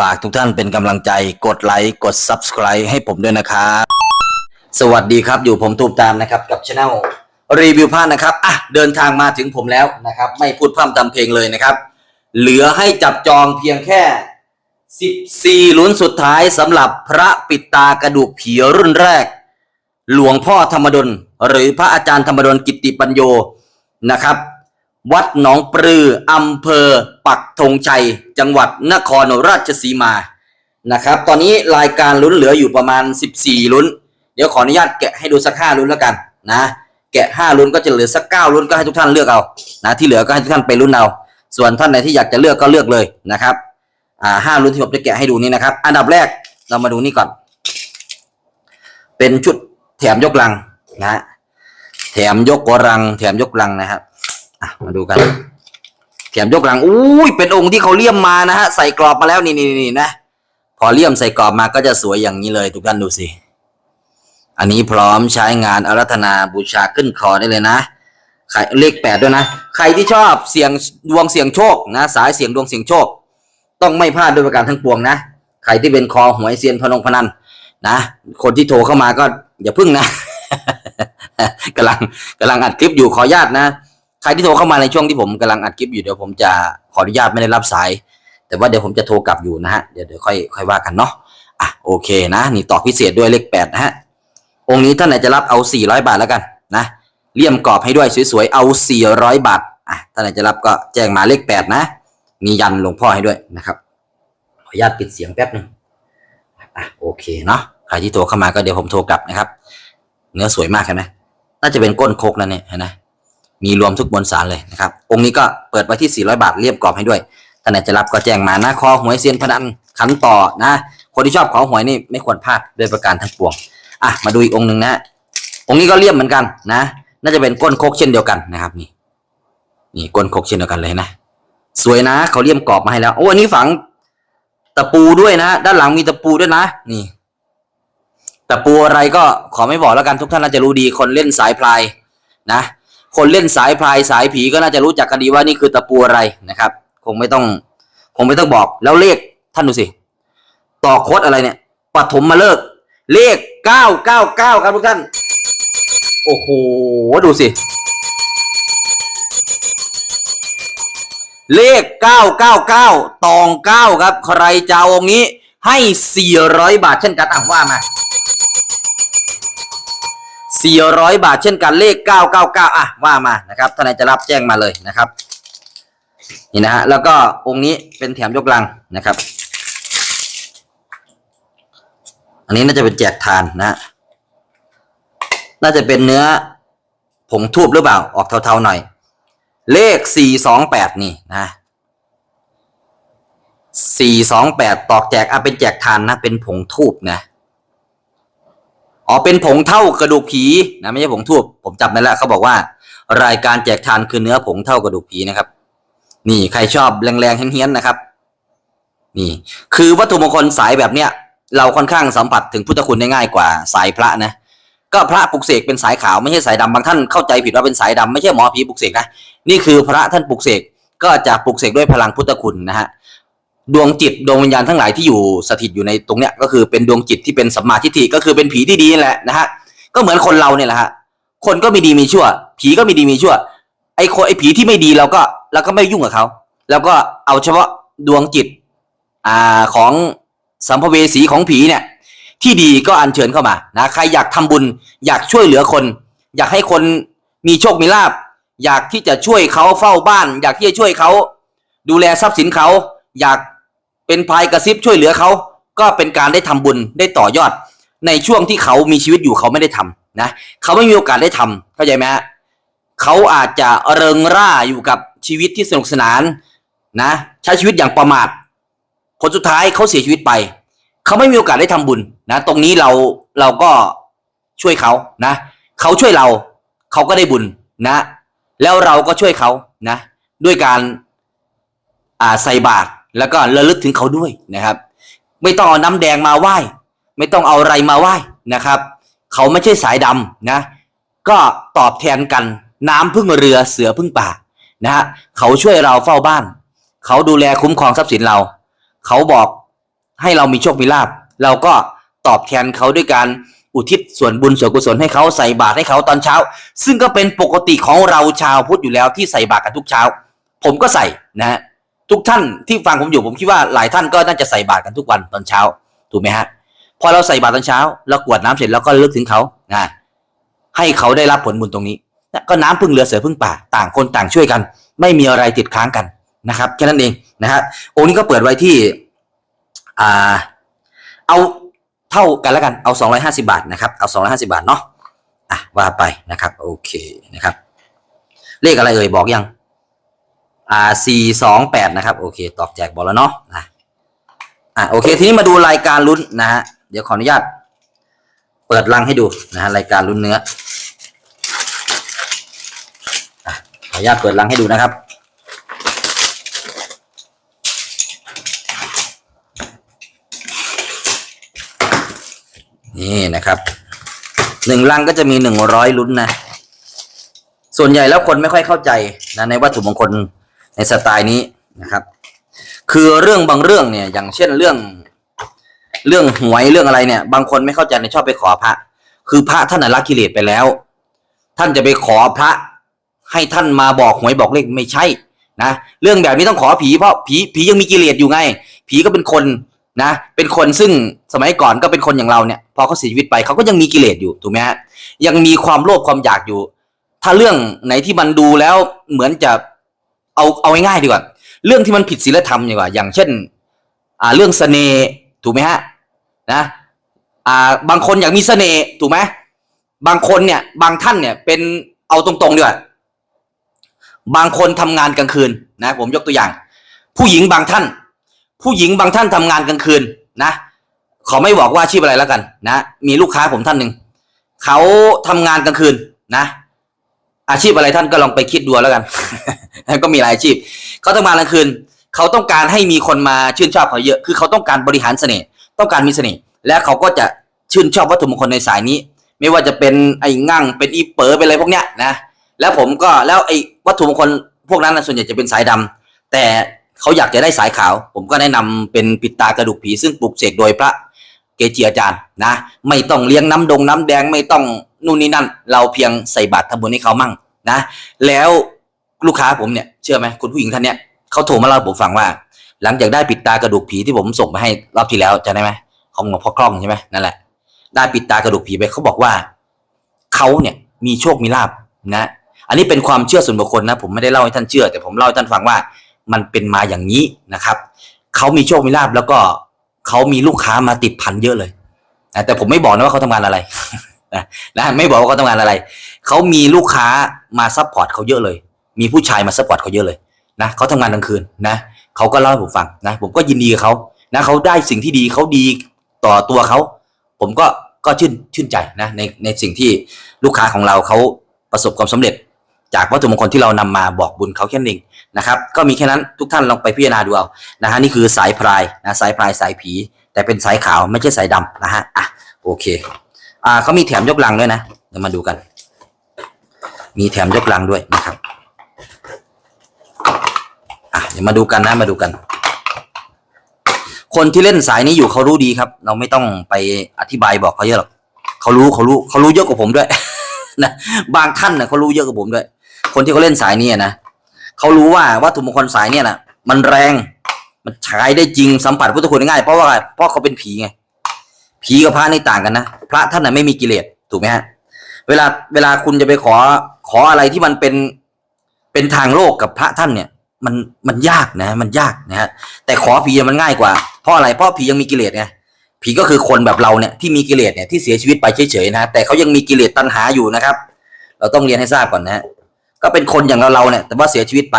ฝากทุกท่านเป็นกำลังใจกดไลค์กด Subscribe ให้ผมด้วยนะครับ สวัสดีครับอยู่ผมตูมตามนะครับกับช anel รีวิวผ้านะครับอะเดินทางมาถึงผมแล้วนะครับ ไม่พูดพร่ำทำเพลงเลยนะครับ เหลือให้จับจองเพียงแค่ 14ลุ้นสุดท้ายสำหรับพระปิดตากระดูกผีรุ่นแรก หลวงพ่อธรรมดลหรือพระอาจารย์ธรรมดลกิตติปัญโยนะครับ วัดหนองปลืออำเภอ ปักธงชัย จังหวัดนครราชสีมานะครับ ตอนนี้รายการลุ้นเหลืออยู่ประมาณ 14 ลุ้น เดี๋ยวขออนุญาตแกะให้ดูสักห้าลุ้นแล้วกันนะ แกะห้าลุ้นก็จะเหลือสักเก้าลุ้นก็ให้ทุกท่านเลือกเอานะที่เหลือก็ให้ทุกท่านไปลุ้นเอาส่วนท่านไหนที่อยากจะเลือกก็เลือกเลยนะครับอ่าห้าลุ้นที่ผมจะแกะให้ดูนี่นะครับ อันดับแรกเรามาดูนี่ก่อน เป็นชุดแถมยกลังนะฮะแถมยกรัง แถมยกลังนะครับ อะมาดูกันแถมยกหลังอุ้ยเป็นองค์ที่เขาเลี่ยมมานะฮะใส่กรอบมาแล้วนี่นี่นี่นะพอเลี่ยมใส่กรอบมาก็จะสวยอย่างนี้เลย ทุกท่านดูสิอันนี้พร้อมใช้งานอารัธนาบูชาขึ้นคอได้เลยนะใครเลขแปดด้วยนะ ใครที่ชอบเสียงดวงเสียงโชคนะ สายเสียงดวงเสียงโชค ต้องไม่พลาดด้วยประการทั้งปวงนะ ใครที่เป็นคอหวยเซียนพนงพนันนะ คนที่โทรเข้ามาก็อย่าพึ่งนะกำลังกำลังอัดคลิปอยู่ขออนุญาตนะ ใครที่โทรเข้ามาในช่วงที่ผมกำลังอัดคลิปอยู่เดี๋ยวผมจะขออนุญาตไม่ได้รับสาย แต่ว่าเดี๋ยวผมจะโทรกลับอยู่นะฮะเดี๋ยวเดี๋ยวค่อยค่อยว่ากันเนาะอะโอเคนะนี่ต่อพิเศษด้วยเลขแปดนะฮะองค์นี้ท่านไหนจะรับเอา400บาทแล้วกันนะเลี่ยมกรอบให้ด้วยสวยๆเอา400บาทอะท่านไหนจะรับก็แจ้งมาเลข8นะมียันหลวงพ่อให้ด้วยนะครับ ขออนุญาตปิดเสียงแป๊บนึงอะโอเคเนาะใครที่โทรเข้ามาก็เดี๋ยวผมโทรกลับนะครับ เนื้อสวยมากเห็นไหมน่าจะเป็นก้นโคกนั่นเนี่ยเห็นไหม มีรวมทุกบนสารเลยนะครับ องค์นี้ก็เปิดไว้ที่ 400 บาทเลี่ยมกรอบให้ด้วยท่านไหนจะรับก็แจ้งมานะคอหวยเซียนพนันขันต่อนะ คนที่ชอบขอหวยนี่ไม่ควรพลาดด้วยประการทั้งปวงอะมาดูอีกองค์หนึ่งนะองค์นี้ก็เลี่ยมเหมือนกันนะ น่าจะเป็นก้นโคกเช่นเดียวกันนะครับนี่นี่ก้นโคกเช่นเดียวกันเลยนะ สวยนะเขาเลี่ยมกรอบมาให้แล้วโอ้อันนี้ฝังตะปูด้วยนะ ด้านหลังมีตะปูด้วยนะ นี่ตะปูอะไรก็ขอไม่บอกแล้วกันทุกท่านน่าจะรู้ดีคนเล่นสายพลายนะ คนเล่นสายพายสายผีก็น่าจะรู้จักกันดีว่านี่คือตะปูอะไรนะครับ คงไม่ต้อง คงไม่ต้องบอกแล้วเลขท่านดูสิ ต่อโคดอะไรเนี่ยปฐมมาเลิก เลขเก้าเก้าเก้าครับทุกท่าน โอ้โห ดูสิ เลขเก้าเก้าเก้าตองเก้าครับ ใครจะเอาองนี้ให้สี่ร้อยบาทเช่นกันอะว่ามา สี่ร้อยบาทเช่นกันเลขเก้าเก้าเก้าอะ ว่ามานะครับท่านไหนจะรับแจ้งมาเลยนะครับ นี่นะฮะแล้วก็องค์นี้เป็นแถมยกลังนะครับ อันนี้น่าจะเป็นแจกทานนะ น่าจะเป็นเนื้อผงทูบหรือเปล่า ออกเทาๆหน่อย เลขสี่สองแปดนี่นะสี่สองแปดตอกแจกอะเป็นแจกทานนะ เป็นผงทูบนะ อ๋อเป็นผงเท่ากระดูกผีนะไม่ใช่ผงทูบผมจำได้แล้วเขาบอกว่า รายการแจกทานคือเนื้อผงเท่ากระดูกผีนะครับ นี่ใครชอบแรงๆเฮี้ยนๆนะครับ นี่ คือวัตถุมงคลสายแบบเนี้ยเราค่อนข้างสัมผัสถึงพุทธคุณได้ง่ายกว่าสายพระนะ ก็พระปลุกเสกเป็นสายขาวไม่ใช่สายดำบางท่านเข้าใจผิดว่าเป็นสายดำไม่ใช่หมอผีปลุกเสกนะนี่คือพระท่านปลุกเสกก็จะปลุกเสกด้วยพลังพุทธคุณนะฮะ ดวงจิตดวงวิญญาณทั้งหลายที่อยู่สถิตอยู่ในตรงเนี้ยก็คือเป็นดวงจิตที่เป็นสัมมาทิฏฐิก็คือเป็นผีที่ดีแหละนะฮะก็เหมือนคนเราเนี่ยแหละฮะคนก็มีดีมีชั่ว ผีก็มีดีมีชั่ว ไอ้คนไอ้ผีที่ไม่ดีเราก็เราก็ไม่ยุ่งกับเขาแล้วก็เอาเฉพาะดวงจิตอ่าของสัมภเวสีของผีเนี่ย ที่ดีก็อัญเชิญเข้ามานะใครอยากทำบุญ อยากช่วยเหลือคน อยากให้คนมีโชคมีลาบอยากที่จะช่วยเขาเฝ้าบ้าน อยากที่จะช่วยเขาดูแลทรัพย์สินเขาอยาก เป็นพายกระซิบช่วยเหลือเขาก็เป็นการได้ทำบุญได้ต่อยอด ในช่วงที่เขามีชีวิตอยู่เขาไม่ได้ทำนะเขาไม่มีโอกาสได้ทำเข้าใจไหมฮะเขาอาจจะเริงร่าอยู่กับชีวิตที่สนุกสนานนะใช้ชีวิตอย่างประมาทผลสุดท้ายเขาเสียชีวิตไป เขาไม่มีโอกาสได้ทำบุญนะ ตรงนี้เราเราก็ช่วยเขานะเขาช่วยเราเขาก็ได้บุญนะ แล้วเราก็ช่วยเขานะ ด้วยการอ่าใส่บาตร แล้วก็ระลึกถึงเขาด้วยนะครับ ไม่ต้องเอาน้ำแดงมาไหว้ ไม่ต้องเอาอะไรมาไหว้นะครับ เขาไม่ใช่สายดำนะ ก็ตอบแทนกัน น้ำพึ่งเรือเสือพึ่งป่านะฮะเขาช่วยเราเฝ้าบ้าน เขาดูแลคุ้มครองทรัพย์สินเรา เขาบอกให้เรามีโชคมีลาภเราก็ตอบแทนเขาด้วยการอุทิศส่วนบุญส่วนกุศลให้เขาใส่บาตรให้เขาตอนเช้า ซึ่งก็เป็นปกติของเราชาวพุทธอยู่แล้วที่ใส่บาตรกันทุกเช้า ผมก็ใส่นะฮะ ทุกท่านที่ฟังผมอยู่ผมคิดว่าหลายท่านก็น่าจะใส่บาตรกันทุกวันตอนเช้าถูกไหมฮะพอเราใส่บาตรตอนเช้าเรากวดน้ำเสร็จแล้วก็ระลึกถึงเขานะให้เขาได้รับผลบุญตรงนี้ก็น้ำพึ่งเรือเสือพึ่งป่า ต่างคนต่างช่วยกัน ไม่มีอะไรติดค้างกันนะครับแค่นั้นเองนะฮะองค์นี้ก็เปิดไว้ที่อ่าเอาเท่ากันแล้วกันเอาสองร้อยห้าสิบาทนะครับเอาสองร้อยห้าสิบาทเนาะอะว่าไปนะครับโอเคนะครับเลขอะไรเอ่ยบอกยัง อ่าสี่สองแปดนะครับ โอเค ตอบแจกบอกแล้วเนาะอะอะโอเค ทีนี้มาดูรายการลุ้นนะฮะ เดี๋ยวขออนุญาต เปิดลังให้ดูนะฮะรายการลุ้นเนื้ออะขออนุญาตเปิดลังให้ดูนะครับนี่นะครับหนึ่งลังก็จะมีหนึ่งร้อยลุ้นนะ ส่วนใหญ่แล้วคนไม่ค่อยเข้าใจนะในวัตถุมงคล ในสไตล์นี้นะครับ คือเรื่องบางเรื่องเนี่ย อย่างเช่นเรื่อง เรื่องหวยเรื่องอะไรเนี่ย บางคนไม่เข้าใจเนี่ยชอบไปขอพระ คือพระท่านละกิเลสไปแล้ว ท่านจะไปขอพระ ให้ท่านมาบอกหวยบอกเลขไม่ใช่นะเรื่องแบบนี้ต้องขอผีเพราะผีผียังมีกิเลสอยู่ไง ผีก็เป็นคนนะเป็นคนซึ่งสมัยก่อนก็เป็นคนอย่างเราเนี่ยพอเขาเสียชีวิตไปเขาก็ยังมีกิเลสอยู่ถูกไหมฮะยังมีความโลภความอยากอยู่ ถ้าเรื่องไหนที่มันดูแล้วเหมือนจะ เอาเอาง่ายๆดีกว่า เรื่องที่มันผิดศีลธรรมดีกว่า อย่างเช่น อ่าเรื่องเสน่ห์ถูกไหมฮะนะอ่าบางคนอยากมีเสน่ห์ถูกไหมบางคนเนี่ยบางท่านเนี่ยเป็นเอาตรงๆดีกว่าบางคนทำงานกลางคืนนะผมยกตัวอย่าง ผู้หญิงบางท่าน ผู้หญิงบางท่านทำงานกลางคืนนะขอไม่บอกว่าชีพอะไรแล้วกัน นะ มีลูกค้าผมท่านหนึ่งเขาทำงานกลางคืนนะ อาชีพอะไรท่านก็ลองไปคิดดูแล้วกันก็มีหลายอาชีพเขาทำงานกลางคืนเขาต้องการให้มีคนมาชื่นชอบเขาเยอะ คือเขาต้องการบริหารเสน่ห์ต้องการมีเสน่ห์และเขาก็จะชื่นชอบวัตถุมงคลในสายนี้ ไม่ว่าจะเป็นไอ้งั่งเป็นอีเป๋อเป็นอะไรพวกเนี้ยนะแล้วผมก็แล้วไอ้วัตถุมงคลพวกนั้นส่วนใหญ่จะเป็นสายดำแต่เขาอยากจะได้สายขาว ผมก็แนะนำเป็นปิดตากระดูกผีซึ่งปลูกเสกโดยพระ เกจิอาจารย์นะ ไม่ต้องเลี้ยงน้ำดงน้ำแดงไม่ต้องนู่นนี่นั่น เราเพียงใส่บาตรทำบุญให้เขามั่งนะ แล้วลูกค้าผมเนี่ยเชื่อไหมคุณผู้หญิงท่านเนี้ยเขาโทรมาเล่าผมฟังว่า หลังจากได้ปิดตากระดูกผีที่ผมส่งไปให้รอบที่แล้วจำได้ไหมของหลวงพ่อคล่องใช่ไหมนั่นแหละ ได้ปิดตากระดูกผีไปเขาบอกว่าเขาเนี่ยมีโชคมีลาบนะ อันนี้เป็นความเชื่อส่วนบุคคลนะ ผมไม่ได้เล่าให้ท่านเชื่อ แต่ผมเล่าให้ท่านฟังว่ามันเป็นมาอย่างนี้นะครับเขามีโชคมีลาบแล้วก็ เขามีลูกค้ามาติดพันเยอะเลยนะแต่ผมไม่บอกนะว่าเขาทำงานอะไรนะนะไม่บอกว่าเขาทำงานอะไร เขามีลูกค้ามาซัพพอร์ตเขาเยอะเลย มีผู้ชายมาซัพพอร์ตเขาเยอะเลยนะเขาทำงานกลางคืนนะเขาก็เล่าให้ผมฟังนะผมก็ยินดีกับเขานะเขาได้สิ่งที่ดีเขาดีต่อตัวเขา ผมก็ก็ชื่นชื่นใจนะในในสิ่งที่ลูกค้าของเราเขาประสบความสำเร็จ จากวัตถุมงคลที่เรานำมาบอกบุญเขาแค่นั้นเองนะครับ ก็มีแค่นั้นทุกท่านลองไปพิจารณาดูเอานะฮะนี่คือสายพรายนะสายพรายสายผี แต่เป็นสายขาวไม่ใช่สายดำนะฮะอะโอเคอ่าเขามีแถมยกลังด้วยนะเดี๋ยวมาดูกัน มีแถมยกลังด้วยนะครับอะเดี๋ยวมาดูกันนะมาดูกัน คนที่เล่นสายนี้อยู่เขารู้ดีครับ เราไม่ต้องไปอธิบายบอกเขาเยอะหรอกเขารู้เขารู้เขารู้เยอะกว่าผมด้วยนะบางท่านนะเขารู้เยอะกว่าผมด้วย คนที่เขาเล่นสายนี้นะเขารู้ว่าวัตถุมงคลสายเนี่ยนะมันแรง มันใช้ได้จริงสัมผัสพุทธคุณได้ง่ายเพราะว่าอะไรเพราะเขาเป็นผีไงผีกับพระนี่ต่างกันนะพระท่านน่ะไม่มีกิเลสถูกไหมฮะเวลาเวลาคุณจะไปขอขออะไรที่มันเป็นเป็นทางโลกกับพระท่านเนี่ย มันมันยากนะ มันยากนะฮะแต่ขอผีมันง่ายกว่าเพราะอะไรเพราะผียังมีกิเลสไงผีก็คือคนแบบเราเนี่ยที่มีกิเลสเนี่ยที่เสียชีวิตไปเฉยๆนะแต่เขายังมีกิเลสตัณหาอยู่นะครับ เราต้องเรียนให้ทราบก่อนนะฮะ ก็เป็นคนอย่างเราเราเนี่ย แต่ว่าเสียชีวิตไป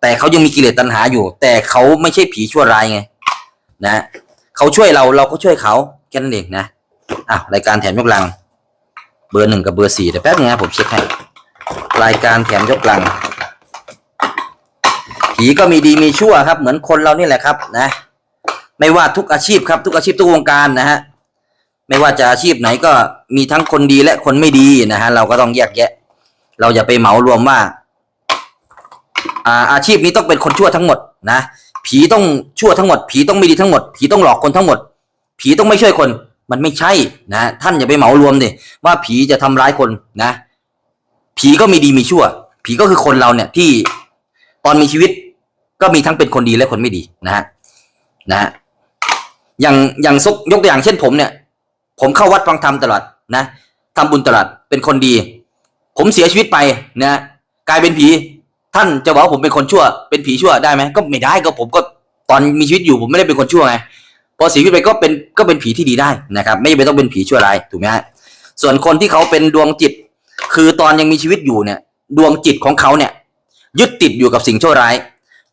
แต่เขายังมีกิเลสตัณหาอยู่ แต่เขาไม่ใช่ผีชั่วร้ายไง นะเขาช่วยเราเราก็ช่วยเขาแค่นั้นเองนะอ้าวรายการแถมยกลัง เบอร์หนึ่งกับเบอร์สี่แต่แป๊บนึงนะผมเช็คให้รายการแถมยกลัง ผีก็มีดีมีชั่วครับ เหมือนคนเรานี่แหละครับ นะ ไม่ว่าทุกอาชีพครับ ทุกอาชีพทุกวงการนะฮะไม่ว่าจะอาชีพไหนก็มีทั้งคนดีและคนไม่ดีนะฮะเราก็ต้องแยกแยะ เราอย่าไปเหมารวมว่าอ่าอาชีพนี้ต้องเป็นคนชั่วทั้งหมดนะผีต้องชั่วทั้งหมด ผีต้องไม่ดีทั้งหมด ผีต้องหลอกคนทั้งหมด ผีต้องไม่ช่วยคน มันไม่ใช่นะท่านอย่าไปเหมารวมดิว่าผีจะทำร้ายคนนะ ผีก็มีดีมีชั่ว ผีก็คือคนเราเนี่ยที่ตอนมีชีวิตก็มีทั้งเป็นคนดีและคนไม่ดีนะฮะนะฮะอย่างอย่างซกยกตัวอย่างเช่นผมเนี่ย ผมเข้าวัดฟังธรรมตลอดนะทำบุญตลอดเป็นคนดี ผมเสียชีวิตไปนะกลายเป็นผี ท่านจะบอกว่าผมเป็นคนชั่ว เป็นผีชั่วได้ไหมก็ไม่ได้ก็ผมก็ตอนมีชีวิตอยู่ผมไม่ได้เป็นคนชั่วไงพอเสียชีวิตไปก็เป็นก็เป็นผีที่ดีได้นะครับ ไม่จำเป็นต้องเป็นผีชั่วร้ายถูกไหมฮะส่วนคนที่เขาเป็นดวงจิต คือตอนยังมีชีวิตอยู่เนี่ย ดวงจิตของเขาเนี่ย ยึดติดอยู่กับสิ่งชั่วร้าย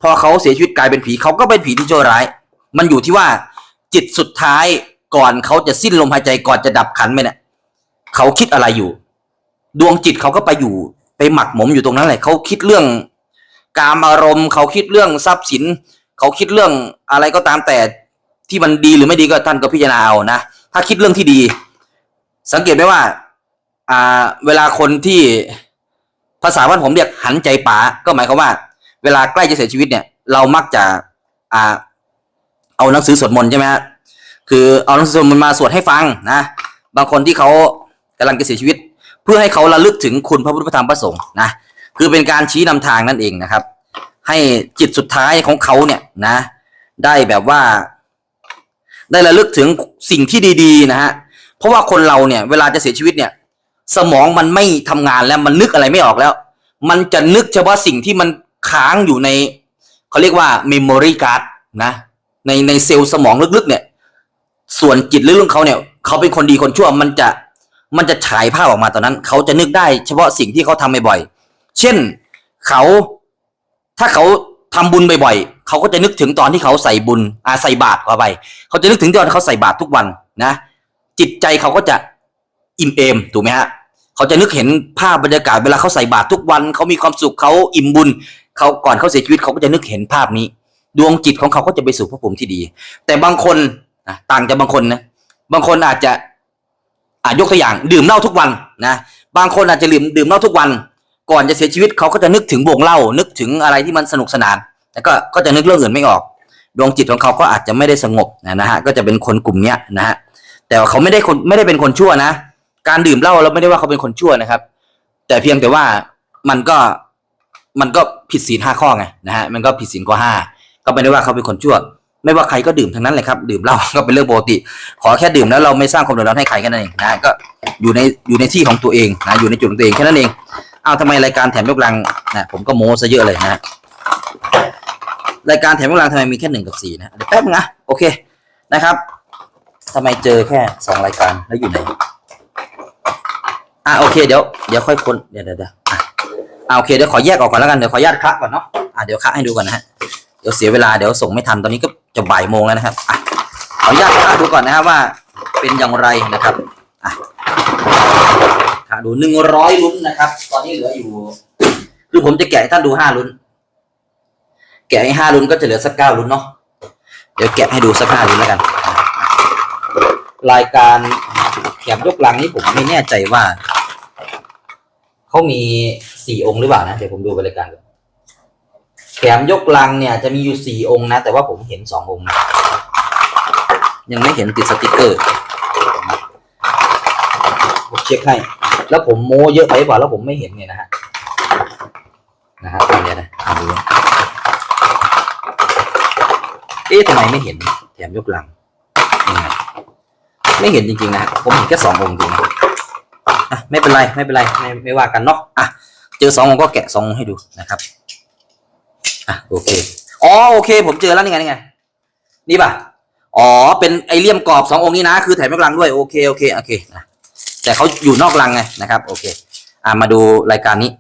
พอเขาเสียชีวิตกลายเป็นผีเขาก็เป็นผีที่ชั่วร้าย มันอยู่ที่ว่าจิตสุดท้ายก่อนเขาจะสิ้นลมหายใจก่อนจะดับขันไปเนี่ยเขาคิดอะไรอยู่ ดวงจิตเขาก็ไปอยู่ไปหมักหมมอยู่ตรงนั้นแหละเขาคิดเรื่องกามอารมณ์ เขาคิดเรื่องทรัพย์สิน เขาคิดเรื่องอะไรก็ตามแต่ที่มันดีหรือไม่ดีก็ท่านก็พิจารณาเอานะถ้าคิดเรื่องที่ดี สังเกตไหมว่าอ่าเวลาคนที่ภาษาบ้านผมเรียกหันใจป๋าก็หมายความว่า เวลาใกล้จะเสียชีวิตเนี่ย เรามักจะอ่าเอาหนังสือสวดมนต์ใช่ไหมฮะคือเอาหนังสือสวดมนต์มาสวดให้ฟังนะ บางคนที่เขากำลังจะเสียชีวิต เพื่อให้เขาระลึกถึงคุณพระพุทธธรรมพระสงฆ์นะคือเป็นการชี้นำทางนั่นเองนะครับ ให้จิตสุดท้ายของเขาเนี่ยนะ ได้แบบว่า ได้ระลึกถึงสิ่งที่ดีๆนะฮะเพราะว่าคนเราเนี่ย เวลาจะเสียชีวิตเนี่ย สมองมันไม่ทำงานแล้วมันนึกอะไรไม่ออกแล้ว มันจะนึกเฉพาะสิ่งที่มันค้างอยู่ในเขาเรียกว่า memory card นะในในเซลล์สมองลึกๆ เนี่ย ส่วนจิตลึกๆเขาเนี่ย เขาเป็นคนดีคนชั่วมันจะ มันจะฉายภาพออกมาตอนนั้น เขาจะนึกได้เฉพาะสิ่งที่เขาทำบ่อยๆเช่นเขาถ้าเขาทำบุญบ่อยๆเขาก็จะนึกถึงตอนที่เขาใส่บุญอาใส่บาตรเข้าไป เขาจะนึกถึงตอนที่เขาใส่บาตรทุกวันนะ จิตใจเขาก็จะอิ่มเอมถูกไหมฮะเขาจะนึกเห็นภาพบรรยากาศเวลาเขาใส่บาตรทุกวัน เขามีความสุขเขาอิ่มบุญเขาก่อนเขาเสียชีวิตเขาก็จะนึกเห็นภาพนี้ ดวงจิตของเขาก็จะไปสู่ภพภูมิที่ดี แต่บางคนต่างจากบางคนนะบางคนอาจจะ อาจยกตัวอย่างดื่มเหล้าทุกวันนะบางคนอาจจะดื่มดื่มเหล้าทุกวัน ก่อนจะเสียชีวิตเขาก็จะนึกถึงวงเหล้านึกถึงอะไรที่มันสนุกสนานแล้วก็ก็จะนึกเรื่องอื่นไม่ออก ดวงจิตของเขาก็อาจจะไม่ได้สงบนะนะฮะก็จะเป็นคนกลุ่มเนี้ยนะฮะแต่เขาไม่ได้คนไม่ได้เป็นคนชั่วนะ การดื่มเหล้าเราไม่ได้ว่าเขาเป็นคนชั่วนะครับ แต่เพียงแต่ว่ามันก็มันก็ผิดศีลห้าข้อไงนะฮะมันก็ผิดศีลข้อห้าก็ไม่ได้ว่าเขาเป็นคนชั่ว ไม่ว่าใครก็ดื่มทั้งนั้นเลยครับ ดื่มเหล้าก็เป็นเรื่องปกติ ขอแค่ดื่มแล้วเราไม่สร้างความเดือดร้อนให้ใครกันนั่นเองนะก็อยู่ในอยู่ในที่ของตัวเองนะอยู่ในจุดของตัวเองแค่นั้นเองเอาทำไมรายการแถมยกลังนะผมก็โม้ซะเยอะเลยนะรายการแถมยกลังทำไมมีแค่หนึ่งกับสี่นะเดี๋ยวแป๊บนึงนะโอเคนะครับทำไมเจอแค่สองรายการแล้วอยู่ไหนอ่าโอเคเดี๋ยวเดี๋ยวค่อยค้นเดี๋ยวเดี๋ยวเดี๋ยวอะอ่าโอเคเดี๋ยวขอแยกออกก่อนแล้วกันเดี๋ยวขอญาตคะก่อนเนาะอ่าเดี๋ยวคะให้ดูก่อนนะฮะเดี๋ยวเสียเวลาเดี๋ยวส่งไม่ทันตอนนี้ก็ จะบ่ายโมงแล้วนะครับอะขออนุญาตดูก่อนนะครับว่าเป็นอย่างไรนะครับอะคะดูหนึ่งร้อยลุ้นนะครับ ตอนนี้เหลืออยู่ คือผมจะแกะให้ท่านดูห้าลุ้น แกะให้ห้าลุ้นก็จะเหลือสักเก้าลุ้นเนาะเดี๋ยวแกะให้ดูสักห้าลุ้นแล้วกัน รายการแถมยกลังนี่ผมไม่แน่ใจว่าเขามีสี่องค์หรือเปล่านะเดี๋ยวผมดูไปรายการก่อน แถมยกลังเนี่ยจะมีอยู่สี่องค์นะ แต่ว่าผมเห็นสององค์นะยังไม่เห็นติดสติกเกอร์ผมเช็คให้ แล้วผมโม้เยอะไปหรือเปล่าแล้วผมไม่เห็นเนี่ยนะฮะนะฮะเดี๋ยวนะดูเอ๊ะทำไมไม่เห็น แถมยกลังไม่เห็นจริงๆนะผมเห็นแค่สององค์จริงอะไม่เป็นไรไม่เป็นไรไม่ไม่ว่ากันเนาะอะเจอสององค์ก็แกะสององค์ให้ดูนะครับ อะโอเค อ๋อโอเค ผมเจอแล้วนี่ไงนี่ไง นี่ป่ะ อ๋อ เป็นไอเลี่ยมกรอบสององค์นี้นะ คือแถมยกลังด้วย โอเคโอเคโอเคนะแต่เขาอยู่นอกลังไงนะครับ โอเค อะมาดูรายการนี้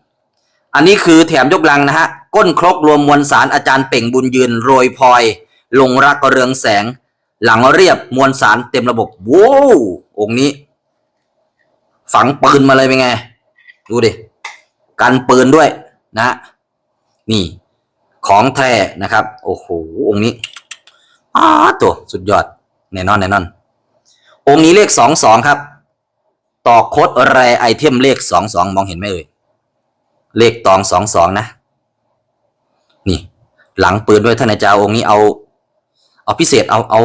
อันนี้คือแถมยกลังนะฮะ ก้นครกรวมมวลสารอาจารย์เป่งบุญยืนโรยพลอย ลงรักเรืองแสง หลังเรียบมวลสารเต็มระบบโว้วองค์นี้ ฝังปืนมาเลยเป็นไง ดูดิ กันปืนด้วยนะ นี่ ของแท้นะครับ โอ้โหองค์นี้อ้าตัวสุดยอดแน่นอนแน่นอน องค์นี้เลขสองสองครับ ต่อโคดแรไอเทมเลขสองสองมองเห็นไหมเอ่ยเลขตองสองสองนะ นี่ หลังปืนด้วยท่านอาจารย์องค์นี้เอา เอาพิเศษเอาเอา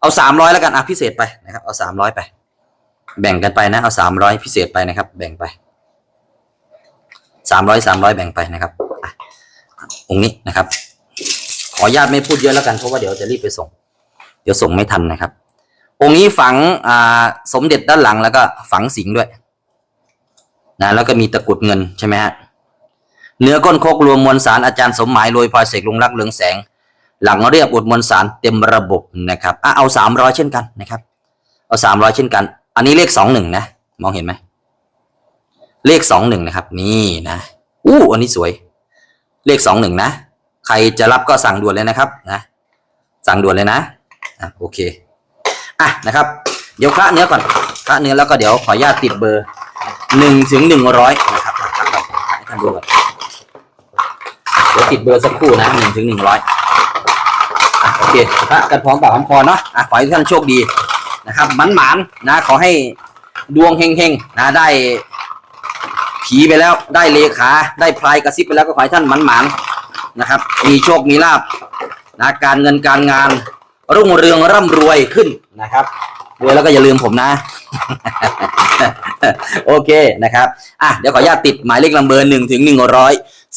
เอาสามร้อยแล้วกันอะพิเศษไปนะครับ เอาสามร้อยไป แบ่งกันไปนะ เอาสามร้อยพิเศษไปนะครับ แบ่งไปสามร้อยสามร้อยแบ่งไปนะครับ องค์นี้นะครับ ขออนุญาตไม่พูดเยอะแล้วกันเพราะว่าเดี๋ยวจะรีบไปส่ง เดี๋ยวส่งไม่ทันนะครับ องค์นี้ฝังอ่าสมเด็จด้านหลังแล้วก็ฝังสิงด้วยนะแล้วก็มีตะกุดเงินใช่ไหมฮะเนื้อก้นโคกรวมมวลสารอาจารย์สมหมายโรยพลอยเสกลุงรักเลืองแสง หลังเรียบอุดมวลสารเต็มระบบนะครับอะเอาสามร้อยเช่นกันนะครับ เอาสามร้อยเช่นกัน อันนี้เลขสองหนึ่งนะ มองเห็นไหมเลขสองหนึ่งนะครับ นี่นะอู้อันนี้สวย เลขสองหนึ่งนะ ใครจะรับก็สั่งด่วนเลยนะครับนะสั่งด่วนเลยนะอะโอเคอะนะครับ เดี๋ยวคละเนื้อก่อนคละเนื้อแล้วก็เดี๋ยวขออนุญาตติดเบอร์หนึ่งถึงหนึ่งร้อยนะครับท่านดูก่อนเดี๋ยวติดเบอร์สักครู่นะหนึ่งถึงหนึ่งร้อยโอเคคละกันพร้อมปากพร้อมคอเนาะอะขอให้ทุกท่านโชคดีนะครับหมันหมานนะขอให้ดวงเฮงๆนะได้ ผีไปแล้ว ได้เลขาได้พลายกระซิบไปแล้วก็ขอให้ท่านหมันหมานนะครับ มีโชคมีลาบนะการเงินการงาน รุ่งเรืองร่ำรวยขึ้นนะครับรวยแล้วก็อย่าลืมผมนะ โอเคนะครับอะเดี๋ยวขออนุญาตติดหมายเลขลำเบอร์หนึ่งถึงหนึ่งร้อย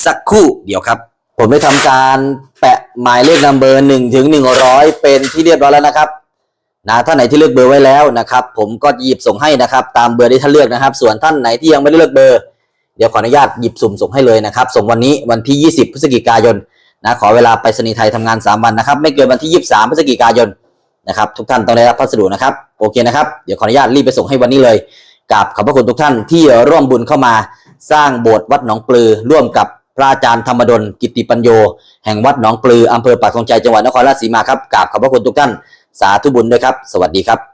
สักคู่เดี๋ยวครับ ผมได้ทำการแปะหมายเลขลำเบอร์หนึ่งถึงหนึ่งร้อยเป็นที่เรียบร้อยแล้วนะครับนะท่านไหนที่เลือกเบอร์ไว้แล้วนะครับ ผมก็หยิบส่งให้นะครับ ตามเบอร์ที่ท่านเลือกนะครับ ส่วนท่านไหนที่ยังไม่ได้เลือกเบอร์ ดี๋ยวขออนุญาตหยิบสุ่มส่งให้เลยนะครับ ส่งวันนี้วันที่ 20 พฤศจิกายนนะขอเวลาไปรษณีไทยทำงาน 3 วันนะครับ ไม่เกินวันที่ 23 พฤศจิกายนนะครับ ทุกท่านต้องได้รับพัสดุนะครับโอเคนะครับเดี๋ยวขออนุญาตรีบไปส่งให้วันนี้เลยกราบขอบพระคุณทุกท่านที่ร่วมบุญเข้ามาสร้างโบสถ์วัดหนองปลือ ร่วมกับพระอาจารย์ธรรมดลกิตติปัญโย แห่งวัดหนองปลืออำเภอปากคลองใจจังหวัดนครราชสีมาครับกราบขอบพระคุณทุกท่านสาธุบุญด้วยครับ สวัสดีครับ